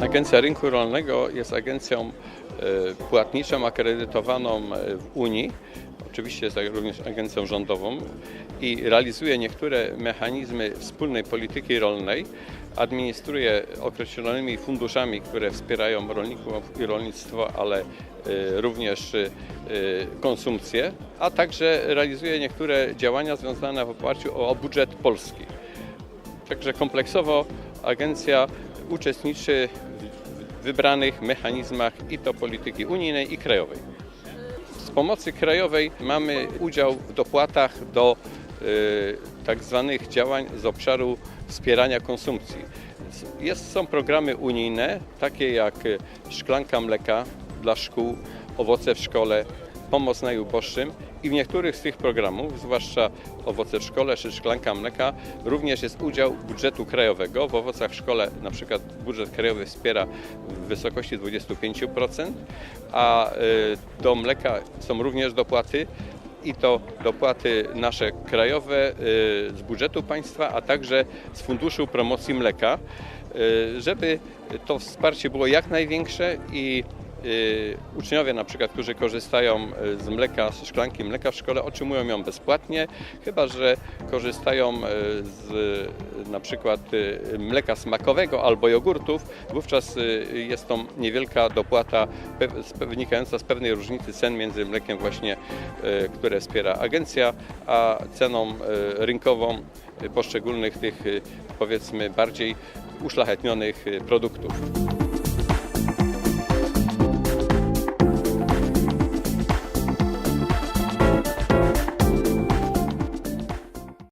Agencja Rynku Rolnego jest agencją e, płatniczą akredytowaną e, w Unii. Oczywiście jest również agencją rządową i realizuje niektóre mechanizmy wspólnej polityki rolnej. Administruje określonymi funduszami, które wspierają rolników i rolnictwo, ale e, również konsumpcję, a także realizuje niektóre działania związane w oparciu o budżet polski. Także kompleksowo agencja uczestniczy w wybranych mechanizmach i to polityki unijnej i krajowej. Z pomocy krajowej mamy udział w dopłatach do y, tak zwanych działań z obszaru wspierania konsumpcji. Jest, są programy unijne, takie jak y, szklanka mleka dla szkół, owoce w szkole, pomoc najuboższym i w niektórych z tych programów, zwłaszcza owoce w szkole czy szklanka mleka, również jest udział budżetu krajowego. W owocach w szkole na przykład budżet krajowy wspiera w wysokości 25%, a y, do mleka są również dopłaty i to dopłaty nasze krajowe y, z budżetu państwa, a także z Funduszu Promocji Mleka, y, żeby to wsparcie było jak największe i uczniowie na przykład, którzy korzystają y, z mleka, z szklanki mleka w szkole otrzymują ją bezpłatnie, chyba że korzystają y, z y, na przykład y, mleka smakowego albo jogurtów, wówczas y, jest to niewielka dopłata wynikająca z pewnej różnicy cen między mlekiem właśnie, y, które wspiera agencja, a ceną y, rynkową y, poszczególnych tych y, powiedzmy bardziej uszlachetnionych y, produktów.